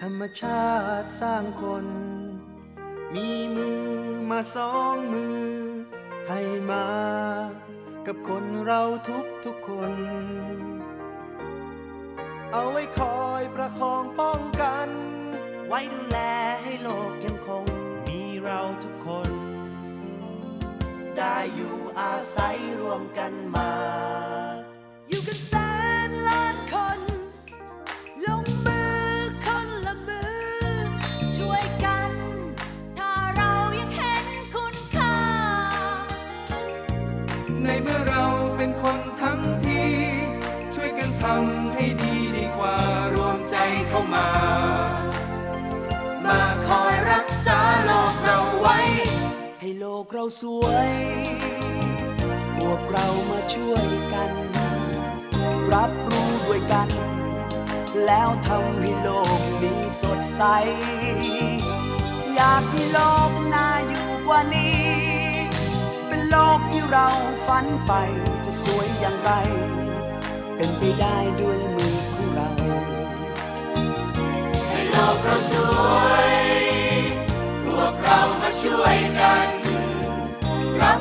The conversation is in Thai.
ธรรมชาติสร้างคน มีมือมาสองมือ ให้มา กับคนเราทุกทุกคน เอาไว้คอยประคองป้องกัน ไว้ดูแลให้โลกยังคง มีเราทุกคน ได้อยู่อาศัยรวมกันมา ลงมือคนละมือ ช่วยกัน ถ้าเรายังเห็นคุณค่า ในเมื่อเราเป็นคนทั้งที ช่วยกันทำให้ดีดีกว่ารวมใจเข้ามา มาคอยรักษาโลกเราไว้ ให้โลกเราสวย พวกเรามาช่วยกัน รับรู้ด้วยกัน แล้วทำให้โลกนี้สดใส อยากให้โลกน่าอยู่กว่านี้ เป็นโลกที่เราฝันใฝ่จะสวยอย่างไร เป็นไปได้ด้วยมือของเรา ให้โลกเราสวย พวกเรามาช่วยกัน รับ